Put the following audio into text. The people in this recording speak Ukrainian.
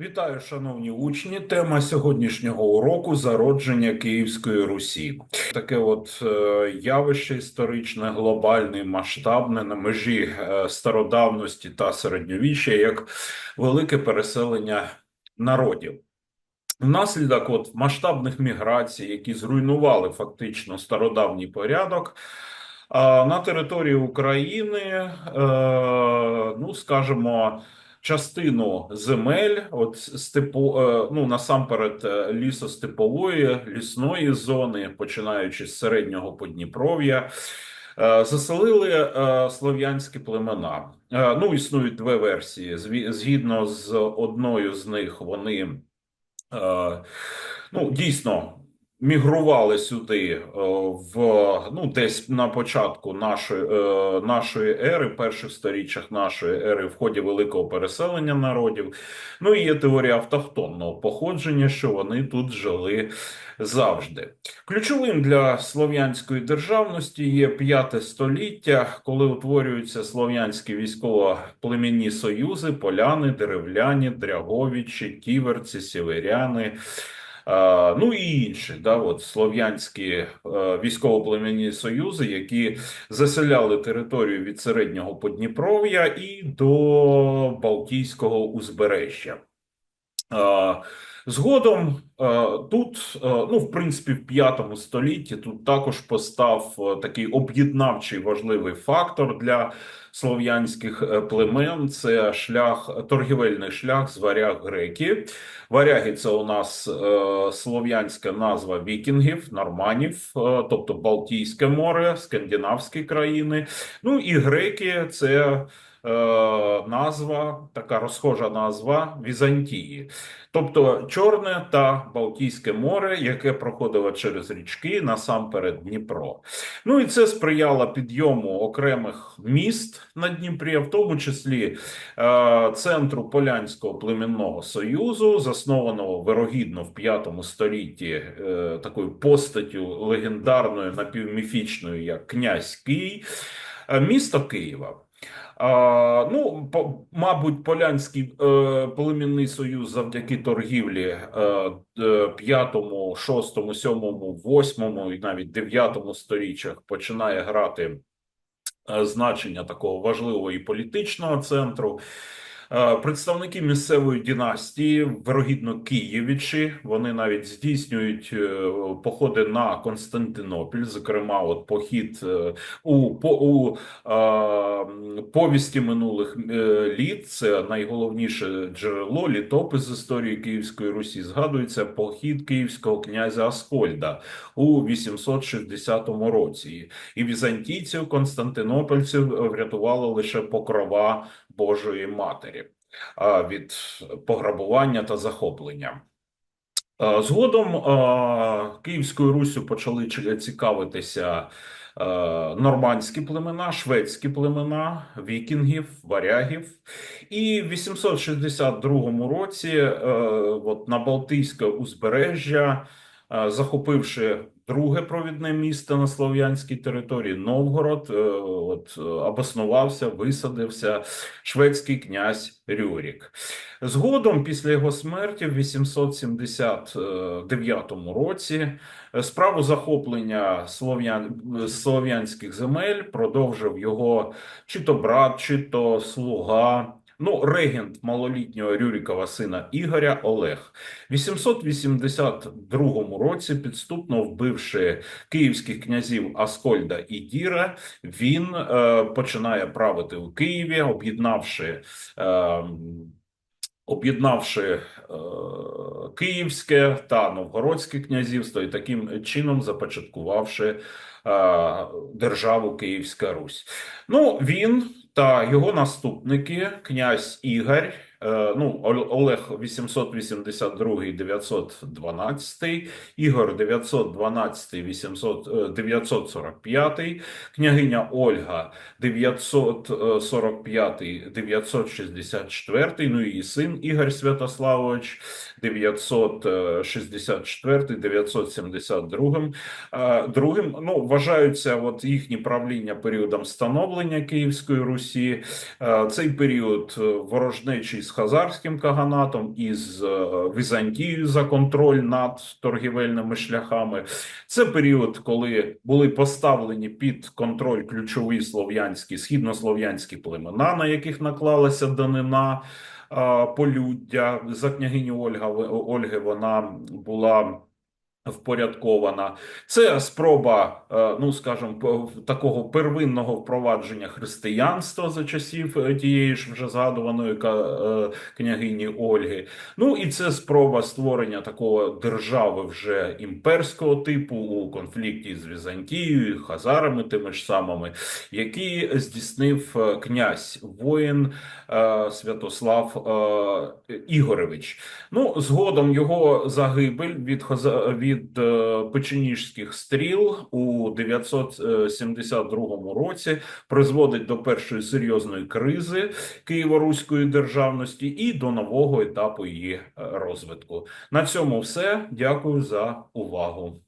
Вітаю, шановні учні. Тема сьогоднішнього уроку зародження Київської Русі. Таке от е, явище історичне, глобальне, масштабне на межі е, стародавності та середньовіччя, як велике переселення народів. Внаслідок от масштабних міграцій, які зруйнували фактично стародавній порядок. а На території України, е, ну скажімо, частину земель, от степу, е, ну насамперед е, лісостепової, лісної зони, починаючи з середнього Подніпров'я, е, заселили слов'янські племена. Ну, існують дві версії. Згідно з одною з них, вони ну, дійсно мігрували сюди е, в ну, десь на початку нашої, е, нашої ери, перших сторіччях нашої ери, в ході великого переселення народів. Ну і є теорія автохтонного походження, що вони тут жили завжди. Ключовим для слов'янської державності є п'яте століття, коли утворюються слов'янські військово-племінні союзи, поляни, деревляні, дряговичі, ківерці, сіверяни. Ну і інші, да, от слов'янські е, військово-племінні союзи, які заселяли територію від середнього Подніпров'я і до Балтійського узбережжя. Згодом тут, ну, в принципі, в п'ятому столітті тут також постав такий об'єднавчий важливий фактор для слов'янських е, племен. Це шлях, торгівельний шлях з варяг греки. Варяги це у нас е, слов'янська назва вікінгів, норманів, е, тобто Балтійське море, скандинавські країни. Ну і греки це назва, така розхожа назва Візантії. Тобто Чорне та Балтійське море, яке проходило через річки, насамперед Дніпро. Ну і це сприяло підйому окремих міст на Дніпрі, в тому числі е, центру Полянського племінного союзу, заснованого вирогідно в п'ятому столітті е, такою постаттю легендарною напівміфічною, як князь Кий, е, місто Києва. А, ну, по, мабуть, Полянський е, племінний союз завдяки торгівлі е, д- п'ятому, шостому, сьомому, восьмому і навіть дев'ятому сторіччях починає грати е, значення такого важливого і політичного центру. Е, Представники місцевої династії, вирогідно Києвичі, вони навіть здійснюють е, походи на Константинопіль, зокрема, от похід е, у, по, у повісті минулих літ. Це найголовніше джерело, літопис з історії Київської Русі. Згадується похід київського князя Аскольда у 860 році. І візантійців, константинопольців врятувала лише покрова Божої Матері від пограбування та захоплення. Згодом Київською Руссю почали цікавитися нормандські племена, шведські племена, вікінгів, варягів. І в 862 році е, от на Балтійське узбережжя, е, захопивши друге провідне місто на слов'янській території, Новгород, е, от, е, обоснувався, висадився шведський князь Рюрік. Згодом, після його смерті, в 879 році, е, справу захоплення слов'ян, слов'янських земель продовжив його чи то брат, чи то слуга. Ну, регент малолітнього Рюрікова сина Ігоря Олег. В 882 році, підступно вбивши київських князів Аскольда і Діра, він е, починає правити у Києві, об'єднавши. Е, Об'єднавши е, Київське та Новгородське князівство і таким чином започаткувавши е, державу Київська Русь. Ну, він та його наступники, князь Ігор, ну, Олег 882-912, Ігор 912-800, е, 945, княгиня Ольга 945-964, ну і син Ігор Святославович 964-972. Е, Другим, ну, вважаються от їхні правління періодом становлення Київської Русі. Е, Цей період е, ворожнечий із Хазарським каганатом, із е, Візантією за контроль над торгівельними шляхами. Це період, коли були поставлені під контроль ключові слов'янські східнослов'янські племена, на яких наклалася данина полюддя за княгиню Ольга Ольги. Вона була. Впорядкована це спроба, е, ну скажімо, такого первинного впровадження християнства за часів е, тієї ж вже згадуваної е, княгині Ольги. Ну і це спроба створення такого держави вже імперського типу у конфлікті з Візантією, Хазарами, тими ж самими, які здійснив князь воїн Святослав Ігоревич. Ну, згодом його загибель від Хоза- від е, печеніжських стріл у 972 році призводить до першої серйозної кризи Києво-Руської державності і до нового етапу її е, розвитку. На цьому все. Дякую за увагу.